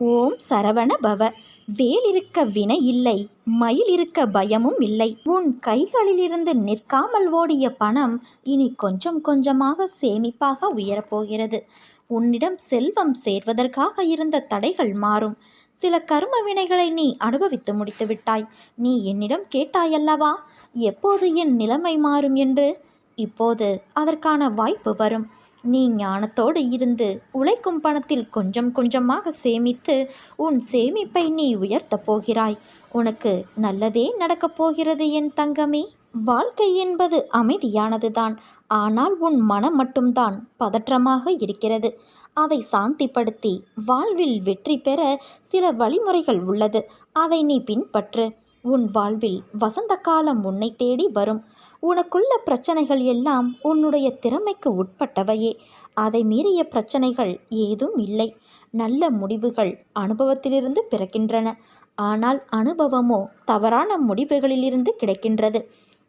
ஓம் சரவண பவ. வேலிருக்க வினை இல்லை மயில் இருக்க பயமும் இல்லை. உன் கைகளிலிருந்து நிற்காமல் ஓடிய பணம் இனி கொஞ்சம் கொஞ்சமாக சேமிப்பாக உயரப்போகிறது. உன்னிடம் செல்வம் சேர்வதற்காக இருந்த தடைகள் மாறும். சில கர்ம வினைகளை நீ அனுபவித்து முடித்து விட்டாய். நீ என்னிடம் கேட்டாயல்லவா? எப்போது என் நிலைமை மாறும் என்று? இப்போது அதற்கான வாய்ப்பு வரும். நீ ஞானத்தோடு இருந்து உழைக்கும் பணத்தில் கொஞ்சம் கொஞ்சமாக சேமித்து உன் சேமிப்பை நீ உயர்த்தப் போகிறாய். உனக்கு நல்லதே நடக்கப் போகிறது என் தங்கமே. வாழ்க்கை என்பது அமைதியானதுதான். ஆனால் உன் மனம் மட்டும்தான் பதற்றமாக இருக்கிறது. அதை சாந்திப்படுத்தி வாழ்வில் வெற்றி பெற சில வழிமுறைகள் உள்ளது. அதை நீ பின்பற்று. உன் வாழ்வில் வசந்த காலம் உன்னை தேடி வரும். உனக்குள்ள பிரச்சனைகள் எல்லாம் உன்னுடைய திறமைக்கு உட்பட்டவையே. அதை மீறிய பிரச்சனைகள் ஏதும் இல்லை. நல்ல முடிவுகள் அனுபவத்திலிருந்து பிறக்கின்றன. ஆனால் அனுபவமோ தவறான முடிவுகளிலிருந்து கிடைக்கின்றது.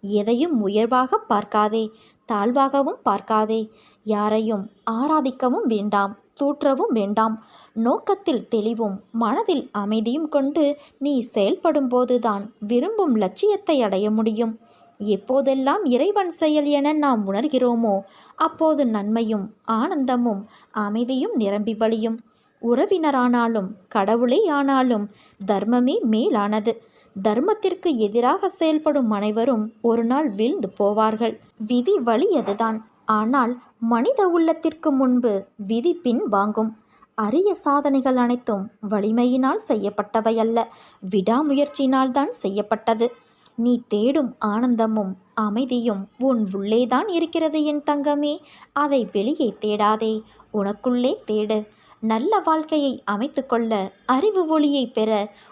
எதையும் உயர்வாக பார்க்காதே தாழ்வாகவும் பார்க்காதே. யாரையும் ஆராதிக்கவும் வேண்டாம் தூற்றவும் வேண்டாம். நோக்கத்தில் தெளிவும் மனதில் அமைதியும் கொண்டு நீ செயல்படும்போதுதான் விரும்பும் லட்சியத்தை அடைய முடியும். எப்போதெல்லாம் இறைவன் செயல் என நாம் உணர்கிறோமோ அப்போது நன்மையும் ஆனந்தமும் அமைதியும் நிரம்பி வழியும். உறவினரானாலும் கடவுளே ஆனாலும் தர்மமே மேலானது. தர்மத்திற்கு எதிராக செயல்படும் அனைவரும் ஒரு நாள் வீழ்ந்து போவார்கள். விதி வழி அதுதான். ஆனால் மனித உள்ளத்திற்கு முன்பு விதி பின் வாங்கும். அரிய சாதனைகள் அனைத்தும் வலிமையினால் செய்யப்பட்டவை அல்ல விடாமுயற்சியினால் தான் செய்யப்பட்டது. நீ தேடும் ஆனந்தமும் அமைதியும் உன் உள்ளேதான் இருக்கிறது என் தங்கமே. அதை வெளியே தேடாதே. உனக்குள்ளே தேடு. நல்ல வாழ்க்கையை அமைத்துக்கொள்ள அறிவு ஒளியை பெற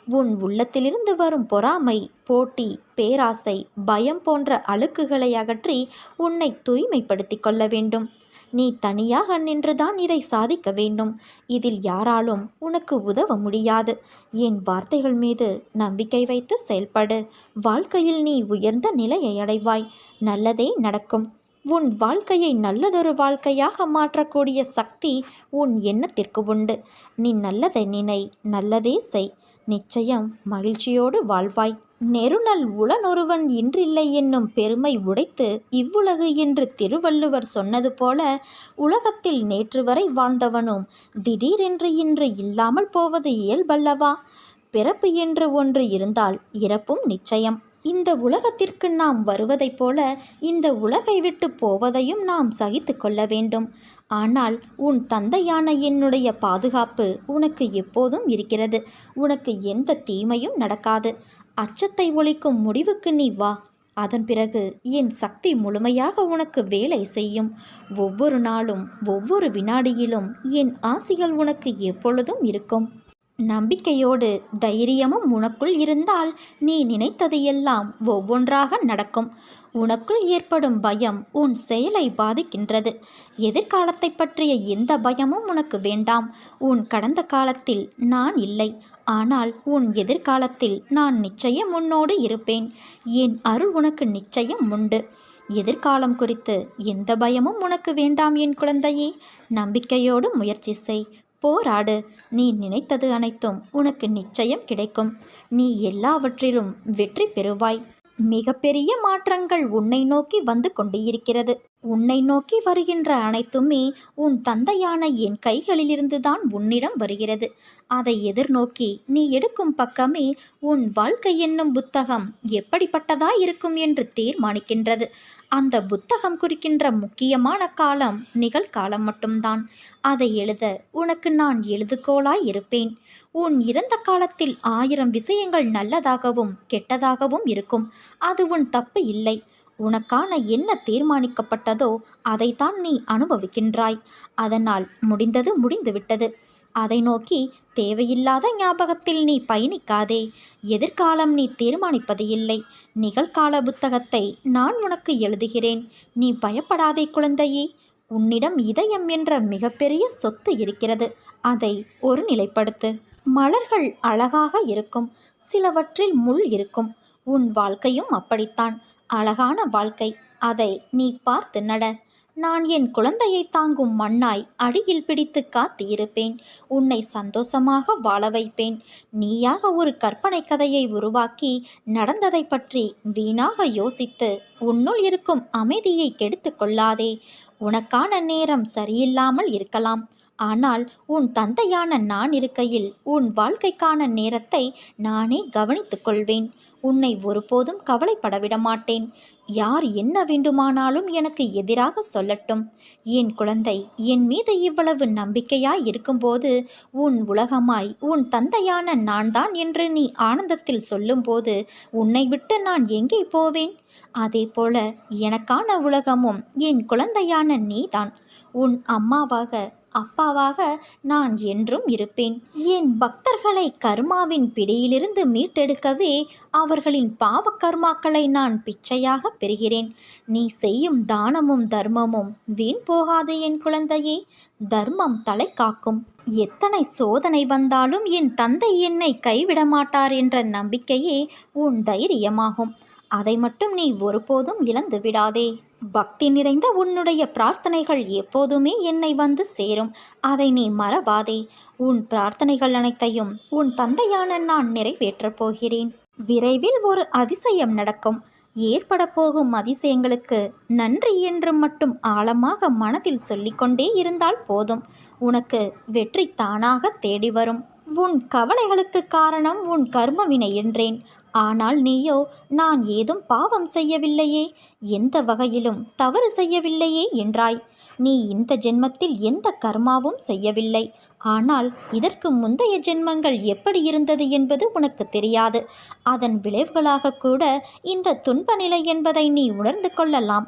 உன் உள்ளத்திலிருந்து வரும் பொறாமை போட்டி பேராசை பயம் போன்ற அழுக்குகளை அகற்றி உன்னை தூய்மைப்படுத்திக் கொள்ள வேண்டும். நீ தனியாக நின்றுதான் இதை சாதிக்க வேண்டும். இதில் யாராலும் உனக்கு உதவ முடியாது. என் வார்த்தைகள் மீது நம்பிக்கை வைத்து செயல்படு. வாழ்க்கையில் நீ உயர்ந்த நிலையை அடைவாய். நல்லதே நடக்கும். உன் வாழ்க்கையை நல்லதொரு வாழ்க்கையாக மாற்றக்கூடிய சக்தி உன் எண்ணத்திற்கு உண்டு. நீ நல்லதை நினை நல்லதே செய். நிச்சயம் மகிழ்ச்சியோடு வாழ்வாய். நெருநல் உளனொருவன் இன்றில்லை என்னும் பெருமை உடைத்து இவ்வுலகு என்று திருவள்ளுவர் சொன்னது போல உலகத்தில் நேற்று வரை வாழ்ந்தவனும் திடீரென்று இன்று இல்லாமல் போவது இயல்பல்லவா? பிறப்பு என்று ஒன்று இருந்தால் இறப்பும் நிச்சயம். இந்த உலகத்திற்கு நாம் வருவதைப் போல இந்த உலகை விட்டு போவதையும் நாம் சகித்து கொள்ள வேண்டும். ஆனால் உன் தந்தையான என்னுடைய பாதுகாப்பு உனக்கு எப்போதும் இருக்கிறது. உனக்கு எந்த தீமையும் நடக்காது. அச்சத்தை ஒழிக்கும் முடிவுக்கு நீ வா. அதன் பிறகு என் சக்தி முழுமையாக உனக்கு வேலை செய்யும். ஒவ்வொரு நாளும் ஒவ்வொரு வினாடியிலும் என் ஆசிகள் உனக்கு எப்பொழுதும் இருக்கும். நம்பிக்கையோடு தைரியமும் உனக்குள் இருந்தால் நீ நினைத்ததையெல்லாம் ஒவ்வொன்றாக நடக்கும். உனக்குள் ஏற்படும் பயம் உன் செயலை பாதிக்கின்றது. எதிர்காலத்தை பற்றிய எந்த பயமும் உனக்கு வேண்டாம். உன் கடந்த காலத்தில் நான் இல்லை. ஆனால் உன் எதிர்காலத்தில் நான் நிச்சயம் உன்னோடு இருப்பேன். என் அருள் உனக்கு நிச்சயம் உண்டு. எதிர்காலம் குறித்து எந்த பயமும் உனக்கு வேண்டாம் என் குழந்தையே. நம்பிக்கையோடு முயற்சி செய். போராடு. நீ நினைத்தது அனைத்தும் உனக்கு நிச்சயம் கிடைக்கும். நீ எல்லாவற்றிலும் வெற்றி பெறுவாய். மிகப்பெரிய மாற்றங்கள் உன்னை நோக்கி வந்து கொண்டிருக்கிறது. உன்னை நோக்கி வருகின்ற அனைத்துமே உன் தந்தையான என் கைகளிலிருந்து தான் உன்னிடம் வருகிறது. அதை எதிர்நோக்கி நீ எடுக்கும் பக்கமே உன் வாழ்க்கை என்னும் புத்தகம் எப்படிப்பட்டதா இருக்கும் என்று தீர்மானிக்கின்றது. அந்த புத்தகம் குறிக்கின்ற முக்கியமான காலம் நிகழ்காலம் மட்டும்தான். அதை எழுத உனக்கு நான் எழுதுகோளாய் இருப்பேன். உன் இறந்த காலத்தில் ஆயிரம் விஷயங்கள் நல்லதாகவும் கெட்டதாகவும் இருக்கும். அது உன் தப்பு இல்லை. உனக்கான என்ன தீர்மானிக்கப்பட்டதோ அதைத்தான் நீ அனுபவிக்கின்றாய். அதனால் முடிந்தது முடிந்துவிட்டது. அதை நோக்கி தேவையில்லாத ஞாபகத்தில் நீ பயணிக்காதே. எதிர்காலம் நீ தீர்மானிப்பது இல்லை. நிகழ்கால புத்தகத்தை நான் உனக்கு எழுதுகிறேன். நீ பயப்படாதே குழந்தையே. உன்னிடம் இதயம் என்ற மிகப்பெரிய சொத்து இருக்கிறது. அதை ஒரு நிலைப்படுத்து. மலர்கள் அழகாக இருக்கும். சிலவற்றில் முள் இருக்கும். உன் வாழ்க்கையும் அப்படித்தான். அழகான வாழ்க்கை. அதை நீ பார்த்து நட. நான் என் குழந்தையை தாங்கும் மண்ணாய் அடியில் பிடித்து காத்து இருப்பேன் உன்னை சந்தோஷமாக வாழ வைப்பேன். நீயாக ஒரு கற்பனை கதையை உருவாக்கி நடந்ததை பற்றி வீணாக யோசித்து உன்னுள் இருக்கும் அமைதியை கெடுத்து கொள்ளாதே. உனக்கான நேரம் சரியில்லாமல் இருக்கலாம். ஆனால் உன் தந்தையான நான் இருக்கையில் உன் வாழ்க்கைக்கான நேரத்தை நானே கவனித்துக் கொள்வேன். உன்னை ஒருபோதும் கவலைப்பட விட மாட்டேன் யார் என்ன வேண்டுமானாலும் எனக்கு எதிராக சொல்லட்டும். என் குழந்தை என் மீது இவ்வளவு நம்பிக்கையாய் இருக்கும்போது உன் உலகமாய் உன் தந்தையான நான் தான் என்று நீ ஆனந்தத்தில் சொல்லும்போது உன்னை விட்டு நான் எங்கே போவேன்? அதேபோல எனக்கான உலகமும் என் குழந்தையான நீதான். உன் அம்மாவாக அப்பாவாக நான் என்றும் இருப்பேன். என் பக்தர்களை கர்மாவின் பிடியிலிருந்து மீட்டெடுக்கவே அவர்களின் பாவ கர்மாக்களை நான் பிச்சையாக பெறுகிறேன். நீ செய்யும் தானமும் தர்மமும் வீண் போகாது என் குழந்தையே. தர்மம் தலை காக்கும். எத்தனை சோதனை வந்தாலும் என் தந்தை என்னை கைவிட மாட்டார் என்ற நம்பிக்கையே உன் தைரியமாகும். அதை மட்டும் நீ ஒருபோதும் இழந்து விடாதே பக்தி நிறைந்த உன்னுடைய பிரார்த்தனைகள் எப்போதுமே என்னை வந்து சேரும். அதை நீ மறவாதே. உன் பிரார்த்தனைகள் அனைத்தையும் உன் தந்தையான நான் நிறைவேற்றப் போகிறேன். விரைவில் ஒரு அதிசயம் நடக்கும். ஏற்பட போகும் அதிசயங்களுக்கு நன்றி என்று மட்டும் ஆழமாக மனதில் சொல்லிக்கொண்டே இருந்தால் போதும். உனக்கு வெற்றி தானாக தேடி வரும் உன் கவலைகளுக்கு காரணம் உன் கர்மவினை என்றேன். ஆனால் நீயோ நான் ஏதும் பாவம் செய்யவில்லையே? எந்த வகையிலும் தவறு செய்யவில்லையே என்றாய். நீ இந்த ஜென்மத்தில் எந்த கர்மாவும் செய்யவில்லை. ஆனால் இதற்கு முந்தைய ஜென்மங்கள் எப்படி இருந்தது என்பது உனக்கு தெரியாது. அதன் விளைவுகளாக கூட இந்த துன்ப நிலை என்பதை நீ உணர்ந்து கொள்ளலாம்.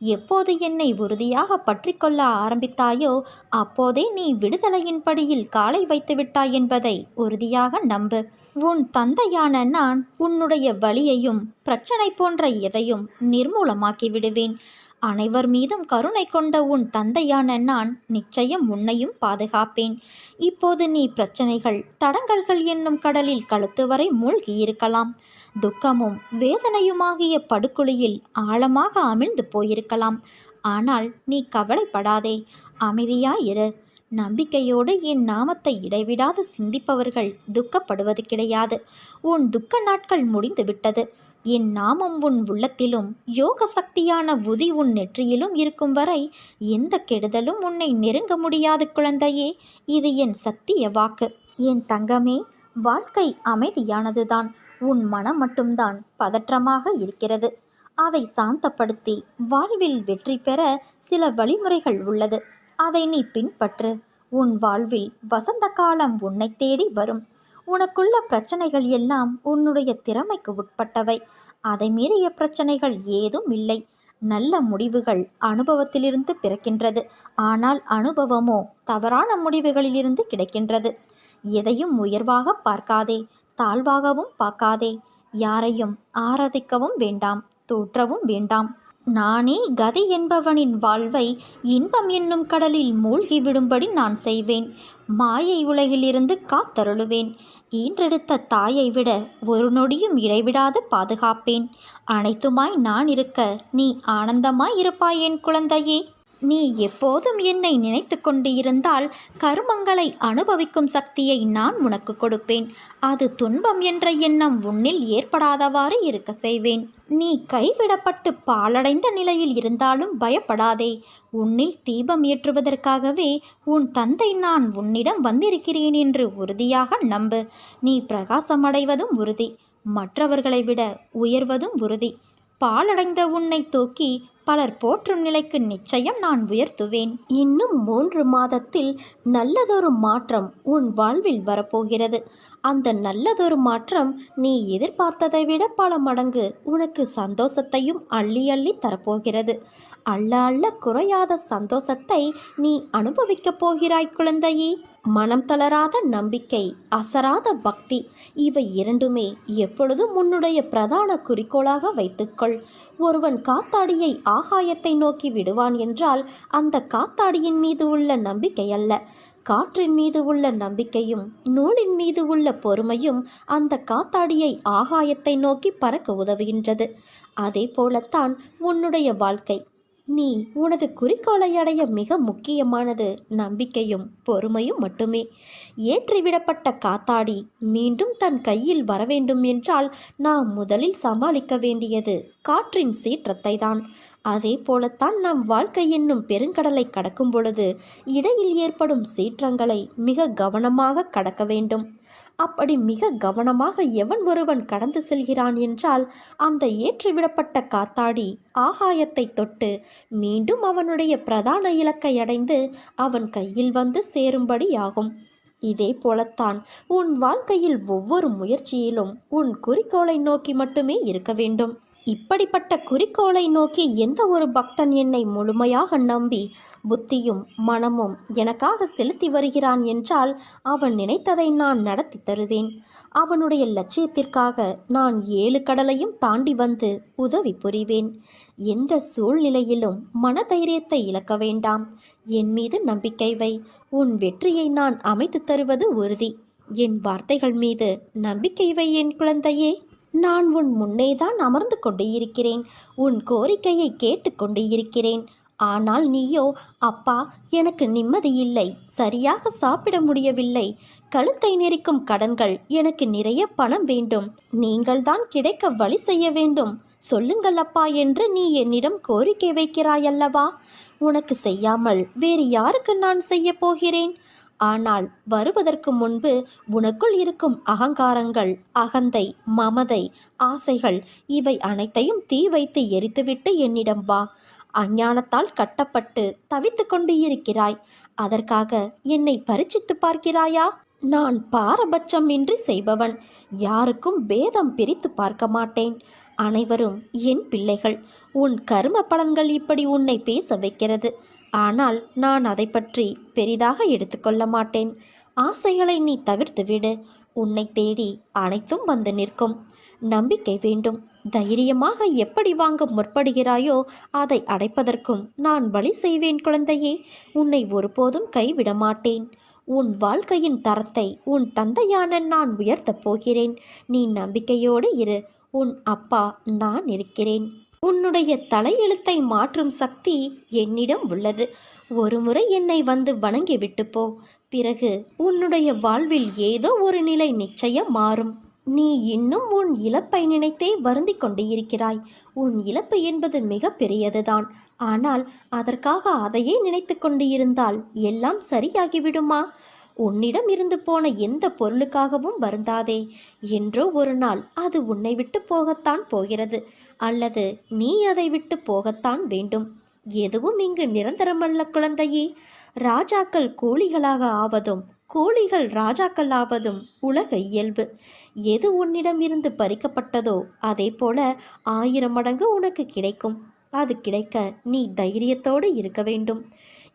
எப்போது என்னை உறுதியாக பற்றிக்கொள்ள ஆரம்பித்தாயோ அப்போதே நீ விடுதலையின் படியில் காலை வைத்துவிட்டாய் என்பதை உறுதியாக நம்பு. உன் தந்தையான நான் உன்னுடைய வழியையும் பிரச்சனை போன்ற எதையும் நிர்மூலமாக்கி விடுவேன். அனைவர் மீதும் கருணை கொண்ட உன் தந்தையான நான் நிச்சயம் உன்னையும் பாதுகாப்பேன். இப்போது நீ பிரச்சனைகள் தடங்கல்கள் என்னும் கடலில் கழுத்து வரை மூழ்கியிருக்கலாம். துக்கமும் வேதனையுமாகிய படுகொலியில் ஆழமாக அமிழ்ந்து போயிருக்கலாம். ஆனால் நீ கவலைப்படாதே அமைதியாயிரு. நம்பிக்கையோடு என் நாமத்தை இடைவிடாது சிந்திப்பவர்கள் துக்கப்படுவது கிடையாது. உன் துக்க நாட்கள் முடிந்து விட்டது என் நாமம் உன் உள்ளத்திலும் யோக சக்தியான உதி உன் நெற்றியிலும் இருக்கும் வரை எந்த கெடுதலும் உன்னை நெருங்க முடியாது குழந்தையே. இது என் சத்திய வாக்கு. என் தங்கமே வாழ்க்கை அமைதியானதுதான். உன் மனம் மட்டும்தான் பதற்றமாக இருக்கிறது. அதை சாந்தப்படுத்தி வாழ்வில் வெற்றி பெற சில வழிமுறைகள் உள்ளது. அதை நீ பின்பற்று. உன் வாழ்வில் வசந்த காலம் உன்னை தேடி வரும். உனக்குள்ள பிரச்சனைகள் எல்லாம் உன்னுடைய திறமைக்கு உட்பட்டவை. அதை மீறிய பிரச்சனைகள் ஏதும் இல்லை. நல்ல முடிவுகள் அனுபவத்திலிருந்து பிறக்கின்றது. ஆனால் அனுபவமோ தவறான முடிவுகளிலிருந்து கிடைக்கின்றது. எதையும் உயர்வாக பார்க்காதே தாழ்வாகவும் பார்க்காதே. யாரையும் ஆராதிக்கவும் வேண்டாம் தோற்றவும் வேண்டாம். நானே கதி என்பவனின் வாழ்வை இன்பம் என்னும் கடலில் மூழ்கிவிடும்படி நான் செய்வேன். மாயை உலகிலிருந்து காத்தருளுவேன். ஈன்றெடுத்த தாயை விட ஒரு நொடியும் இடைவிடாது பாதுகாப்பேன். அனைத்துமாய் நான் இருக்க நீ ஆனந்தமாய் இருப்பாய் என் குழந்தையே. நீ எப்போதும் என்னை நினைத்து கொண்டு இருந்தால் கருமங்களை அனுபவிக்கும் சக்தியை நான் உனக்கு கொடுப்பேன். அது துன்பம் என்ற எண்ணம் உன்னில் ஏற்படாதவாறு இருக்க செய்வேன். நீ கைவிடப்பட்டு பாலடைந்த நிலையில் இருந்தாலும் பயப்படாதே. உன்னில் தீபம் ஏற்றுவதற்காகவே உன் தந்தை நான் உன்னிடம் வந்திருக்கிறேன் என்று உறுதியாக நம்பு. நீ பிரகாசமடைவதும் உறுதி. மற்றவர்களை விட உயர்வதும் உறுதி. பாலடைந்த உன்னை தூக்கி பலர் போற்றும் நிலைக்கு நிச்சயம் நான் உயர்த்துவேன். இன்னும் மூன்று மாதத்தில் நல்லதொரு மாற்றம் உன் வாழ்வில் வரப்போகிறது. அந்த நல்லதொரு மாற்றம் நீ எதிர்பார்த்ததை விட பல மடங்கு உனக்கு சந்தோஷத்தையும் அள்ளி அள்ளி தரப்போகிறது. அள்ள அள்ள குறையாத சந்தோஷத்தை நீ அனுபவிக்கப் போகிறாய் குழந்தையே. மனம் தளராத நம்பிக்கை அசராத பக்தி இவை இரண்டுமே எப்பொழுதும் உன்னுடைய பிரதான குறிக்கோளாக வைத்துக்கொள். ஒருவன் காத்தாடியை ஆகாயத்தை நோக்கி விடுவான் என்றால் அந்த காத்தாடியின் மீது உள்ள நம்பிக்கை அல்ல. காற்றின் மீது உள்ள நம்பிக்கையும் நூலின் மீது உள்ள பொறுமையும் அந்த காத்தாடியை ஆகாயத்தை நோக்கி பறக்க உதவுகின்றது. அதே போலத்தான் உன்னுடைய வாழ்க்கை நீ உனது குறிக்கோளை அடைய மிக முக்கியமானது நம்பிக்கையும் பொறுமையும் மட்டுமே. ஏற்றிவிடப்பட்ட காத்தாடி மீண்டும் தன் கையில் வர வேண்டும் என்றால் நாம் முதலில் சமாளிக்க வேண்டியது காற்றின் சீற்றத்தை தான் அதே போலத்தான் நம் வாழ்க்கை என்னும் பெருங்கடலை கடக்கும் பொழுது இடையில் ஏற்படும் சீற்றங்களை மிக கவனமாக கடக்க வேண்டும். அப்படி மிக கவனமாக எவன் ஒருவன் கடந்து செல்கிறான் என்றால் அந்த ஏற்றிவிடப்பட்ட காத்தாடி ஆகாயத்தை தொட்டு மீண்டும் அவனுடைய பிரதான இலக்கை அடைந்து அவன் கையில் வந்து சேரும்படியாகும். இதே போலத்தான் உன் வாழ்க்கையில் ஒவ்வொரு முயற்சியிலும் உன் குறிக்கோளை நோக்கி மட்டுமே இருக்க வேண்டும். இப்படிப்பட்ட குறிக்கோளை நோக்கி எந்த ஒரு பக்தன் என்னை முழுமையாக நம்பி புத்தியும் மனமும் எனக்காக செலுத்தி வருகிறான் என்றால் அவன் நினைத்ததை நான் நடத்தி தருவேன். அவனுடைய லட்சியத்திற்காக நான் ஏழு கடலையும் தாண்டி வந்து உதவி புரிவேன். எந்த சூழ்நிலையிலும் மனதைரியத்தை இழக்க வேண்டாம். என் மீது நம்பிக்கை வை. உன் வெற்றியை நான் அமைத்து தருவது உறுதி. என் வார்த்தைகள் மீது நம்பிக்கை வை என் குழந்தையே. நான் உன் முன்னேதான் அமர்ந்து கொண்டு இருக்கிறேன். உன் கோரிக்கையை கேட்டுக்கொண்டு இருக்கிறேன். ஆனால் நீயோ அப்பா எனக்கு நிம்மதி இல்லை. சரியாக சாப்பிட முடியவில்லை. கழுத்தை நெரிக்கும் கடன்கள் எனக்கு நிறைய பணம் வேண்டும். நீங்கள்தான் கிடைக்க வழி செய்ய வேண்டும். சொல்லுங்கள் அப்பா என்று நீ என்னிடம் கோரிக்கை வைக்கிறாயல்லவா? உனக்கு செய்யாமல் வேறு யாருக்கு நான் செய்ய போகிறேன்? ஆனால் வருவதற்கு முன்பு உனக்குள் இருக்கும் அகங்காரங்கள் அகந்தை மமதை ஆசைகள் இவை அனைத்தையும் தீ வைத்து எரித்துவிட்டு என்னிடம் வா. அஞ்ஞானத்தால் கட்டப்பட்டு தவித்து கொண்டு இருக்கிறாய் அதற்காக என்னை பரிச்சித்து பார்க்கிறாயா? நான் பாரபட்சம் இன்றி செய்பவன். யாருக்கும் பேதம் பிரித்து பார்க்க மாட்டேன். அனைவரும் என் பிள்ளைகள். உன் கர்ம பலன்கள் இப்படி உன்னை பேச வைக்கிறது. ஆனால் நான் அதை பற்றி பெரிதாக எடுத்துக்கொள்ள மாட்டேன். ஆசைகளை நீ தவிர்த்து விடு உன்னை தேடி அனைத்தும் வந்து நிற்கும். நம்பிக்கை வேண்டும். தைரியமாக எப்படி வாங்க முற்படுகிறாயோ அதை அடைப்பதற்கும் நான் வழி செய்வேன் குழந்தையே. உன்னை ஒருபோதும் கைவிட மாட்டேன் உன் வாழ்க்கையின் தரத்தை உன் தந்தையான நான் உயர்த்தப் போகிறேன். நீ நம்பிக்கையோடு இரு. உன் அப்பா நான் இருக்கிறேன். உன்னுடைய தலையெழுத்தை மாற்றும் சக்தி என்னிடம் உள்ளது. ஒருமுறை என்னை வந்து வணங்கிவிட்டு போ. பிறகு உன்னுடைய வாழ்வில் ஏதோ ஒரு நிலை நிச்சயம் மாறும். நீ இன்னும் உன் இழப்பை நினைத்தே வருந்திக் கொண்டு இருக்கிறாய். உன் இழப்பு என்பது மிக பெரியதுதான். ஆனால் அதற்காக அதையே நினைத்து கொண்டு இருந்தால் எல்லாம் சரியாகிவிடுமா? உன்னிடம் இருந்து போன எந்த பொருளுக்காகவும் வருந்தாதே. என்றோ ஒரு நாள் அது உன்னை விட்டு போகத்தான் போகிறது. அல்லது நீ அதை விட்டு போகத்தான் வேண்டும். எதுவும் இங்கு நிரந்தரமல்ல குழந்தையே. ராஜாக்கள் கூலிகளாக ஆவதும் கோழிகள் ராஜாக்கள் ஆவதும் உலக இயல்பு. எது உன்னிடம் இருந்து பறிக்கப்பட்டதோ அதே போல ஆயிரம் மடங்கு உனக்கு கிடைக்கும். அது கிடைக்க நீ தைரியத்தோடு இருக்க வேண்டும்.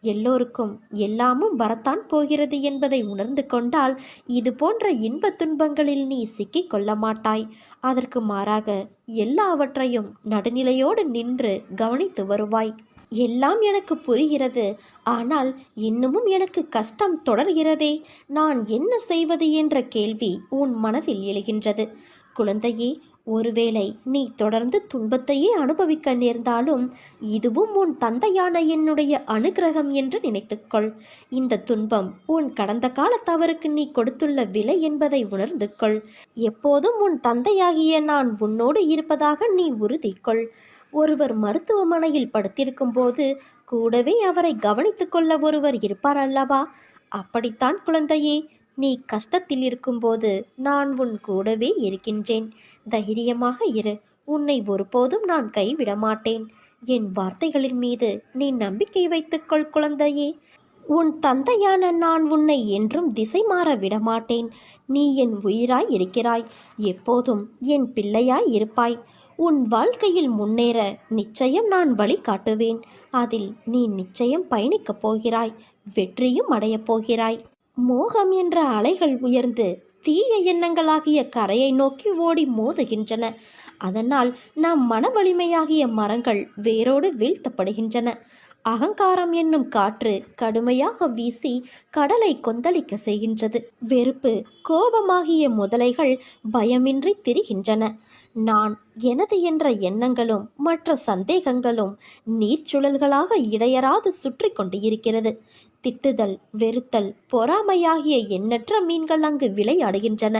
எல்லோருக்கும் எல்லாமும் வரத்தான் போகிறது என்பதை உணர்ந்து கொண்டால் இது போன்ற இன்பத் துன்பங்களில் நீ சிக்கிக் கொள்ள மாட்டாய். அதற்கு மாறாக எல்லாவற்றையும் நடுநிலையோடு நின்று கவனித்து வருவாய். எல்லாம் எனக்கு புரிகிறது. ஆனால் இன்னமும் எனக்கு கஷ்டம் தொடர்கிறதே. நான் என்ன செய்வது என்ற கேள்வி உன் மனதில் எழுகின்றது. குழந்தையே ஒருவேளை நீ தொடர்ந்து துன்பத்தையே அனுபவிக்க நேர்ந்தாலும் இதுவும் உன் தந்தையான என்னுடைய அனுகிரகம் என்று நினைத்துக்கொள். இந்த துன்பம் உன் கடந்த கால தவறுக்கு நீ கொடுத்துள்ள விலை என்பதை உணர்ந்து கொள் எப்போதும் உன் தந்தையாகிய நான் உன்னோடு இருப்பதாக நீ உறுதி கொள் ஒருவர் மருத்துவமனையில் படுத்திருக்கும் போது கூடவே அவரை கவனித்து கொள்ள ஒருவர் இருப்பார் அல்லவா? அப்படித்தான் குழந்தையே நீ கஷ்டத்தில் இருக்கும்போது நான் உன் கூடவே இருக்கின்றேன். தைரியமாக இரு உன்னை ஒருபோதும் நான் கைவிட மாட்டேன் என் வார்த்தைகளின் மீது நீ நம்பிக்கை வைத்துக்கொள் குழந்தையே. உன் தந்தையான நான் உன்னை என்றும் திசை மாற விடமாட்டேன். நீ என் உயிராய் இருக்கிறாய். எப்போதும் என் பிள்ளையாய் இருப்பாய். உன் வாழ்க்கையில் முன்னேற நிச்சயம் நான் வழி காட்டுவேன். அதில் நீ நிச்சயம் பயணிக்கப் போகிறாய் வெற்றியும் அடையப் போகிறாய். மோகம் என்ற அலைகள் உயர்ந்து தீய எண்ணங்களாகிய கரையை நோக்கி ஓடி மோதுகின்றன. அதனால் நம் மன வலிமையாகிய மரங்கள் வேரோடு வீழ்த்தப்படுகின்றன. அகங்காரம் என்னும் காற்று கடுமையாக வீசி கடலை கொந்தளிக்க செய்கின்றது. வெறுப்பு கோபமாகிய முதலைகள் பயமின்றி திரிகின்றன. நான் எனது என்ற எண்ணங்களும் மற்ற சந்தேகங்களும் நீர்ச்சுழல்களாக இடையராது சுற்றி கொண்டு இருக்கிறது திட்டுதல் வெறுத்தல் பொறாமையாகிய எண்ணற்ற மீன்கள் அங்கு விளையாடுகின்றன.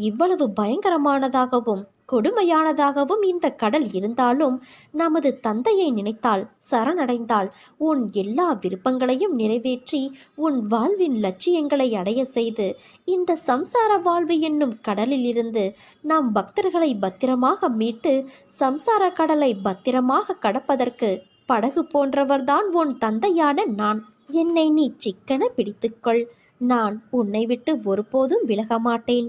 இவ்வளவு பயங்கரமானதாகவும் கொடுமையானதாகவும் இந்த கடல் இருந்தாலும் நமது தந்தையை நினைத்தால் சரணடைந்தால் உன் எல்லா விருப்பங்களையும் நிறைவேற்றி உன் வாழ்வின் லட்சியங்களை அடைய செய்து இந்த சம்சார வாழ்வு என்னும் கடலிலிருந்து நம் பக்தர்களை பத்திரமாக மீட்டு சம்சார கடலை பத்திரமாக கடப்பதற்கு படகு போன்றவர்தான் உன் தந்தையான நான். என்னை நீ சிக்கன பிடித்துக்கொள். நான் உன்னை விட்டு ஒருபோதும் விலக மாட்டேன்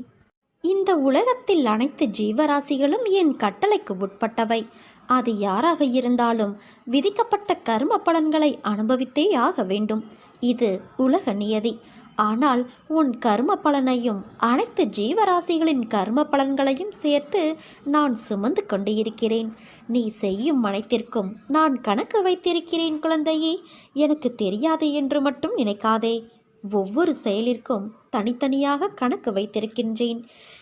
இந்த உலகத்தில் அனைத்து ஜீவராசிகளும் என் கட்டளைக்கு உட்பட்டவை. அது யாராக இருந்தாலும் விதிக்கப்பட்ட கர்ம பலன்களை அனுபவித்தே ஆக வேண்டும். இது உலக நியதி. ஆனால் உன் கர்ம பலனையும் அனைத்து ஜீவராசிகளின் கர்ம பலன்களையும் சேர்த்து நான் சுமந்து கொண்டு இருக்கிறேன் நீ செய்யும் அனைத்திற்கும் நான் கணக்கு வைத்திருக்கிறேன் குழந்தையே. எனக்கு தெரியாது என்று மட்டும் நினைக்காதே. ஒவ்வொரு செயலிற்கும் தனித்தனியாக கணக்கு வைத்திருக்கின்றேன்.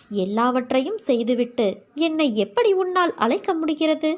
எல்லாவற்றையும் செய்துவிட்டு என்னை எப்படி உன்னால் அழைக்க முடிகிறது?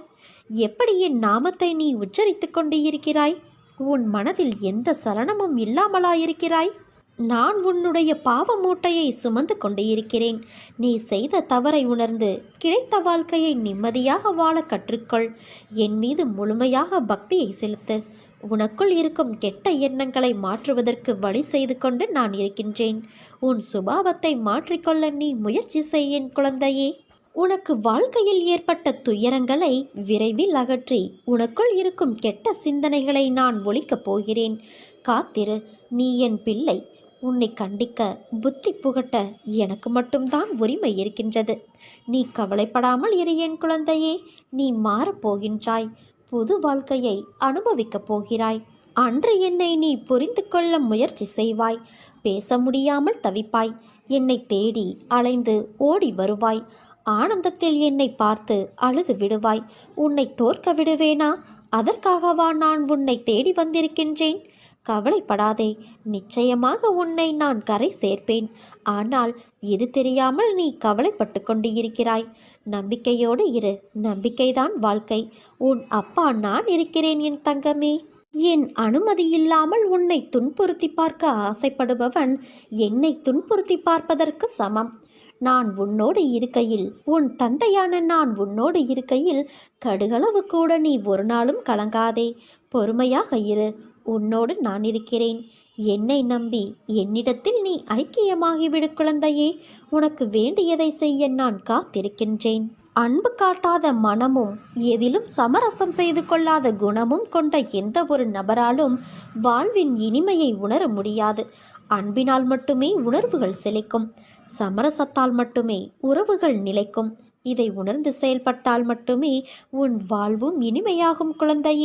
எப்படி என் நாமத்தை நீ உச்சரித்து கொண்டு இருக்கிறாய் உன் மனதில் எந்த சலனமும் இல்லாமலாயிருக்கிறாய்? நான் உன்னுடைய பாவ மூட்டையை சுமந்து கொண்டு இருக்கிறேன் நீ செய்த தவறை உணர்ந்து கிடைத்த வாழ்க்கையை நிம்மதியாக வாழ கற்றுக்கொள். என் மீது முழுமையாக பக்தியை செலுத்து. உனக்குள் இருக்கும் கெட்ட எண்ணங்களை மாற்றுவதற்கு வழி செய்து கொண்டு நான் இருக்கின்றேன். உன் சுபாவத்தை மாற்றிக்கொள்ள நீ முயற்சி செய்யேன் குழந்தையே. உனக்கு வாழ்க்கையில் ஏற்பட்ட துயரங்களை விரைவில் அகற்றி உனக்குள் இருக்கும் கெட்ட சிந்தனைகளை நான் ஒழிக்கப் போகிறேன். காத்திரு நீ என் பிள்ளை. உன்னை கண்டிக்க புத்தி புகட்ட எனக்கு மட்டும்தான் உரிமை இருக்கின்றது. நீ கவலைப்படாமல் இரு என் குழந்தையே. நீ மாறப்போகின்றாய் புது வாழ்க்கையை அனுபவிக்கப் போகிறாய். அன்று என்னை நீ புரிந்து கொள்ள முயற்சி செய்வாய். பேச முடியாமல் தவிப்பாய். என்னை தேடி அலைந்து ஓடி வருவாய். ஆனந்தத்தில் என்னை பார்த்து அழுது விடுவாய். உன்னை தோற்க விடுவேனா? அதற்காகவா நான் உன்னை தேடி வந்திருக்கின்றேன்? கவலைப்படாதே. நிச்சயமாக உன்னை நான் கரை சேர்ப்பேன். ஆனால் இது தெரியாமல் நீ கவலைப்பட்டு கொண்டு இருக்கிறாய் நம்பிக்கையோடு இரு. நம்பிக்கைதான் வாழ்க்கை. உன் அப்பா நான் இருக்கிறேன் என் தங்கமே. என் அனுமதி இல்லாமல் உன்னை துன்புறுத்தி பார்க்க ஆசைப்படுபவன் என்னை துன்புறுத்தி பார்ப்பதற்கு சமம். நான் உன்னோடு இருக்கையில் உன் தந்தையான நான் உன்னோடு இருக்கையில் கடுகளவு கூட நீ ஒரு நாளும் கலங்காதே. பொறுமையாக இரு. உன்னோடு நான் இருக்கிறேன். என்னை நம்பி என்னிடத்தில் நீ ஐக்கியமாகிவிடு குழந்தையே. உனக்கு வேண்டியதை செய்ய நான் காத்திருக்கின்றேன். அன்பு காட்டாத மனமும் எதிலும் சமரசம் செய்து கொள்ளாத குணமும் கொண்ட எந்த ஒரு நபராலும் வாழ்வின் இனிமையை உணர முடியாது. அன்பினால் மட்டுமே உணர்வுகள் செழிக்கும். சமரசத்தால் மட்டுமே உறவுகள் நிலைக்கும். இதை உணர்ந்து செயல்பட்டால் மட்டுமே உன் வாழ்வும் இனிமையாகும் குழந்தையே.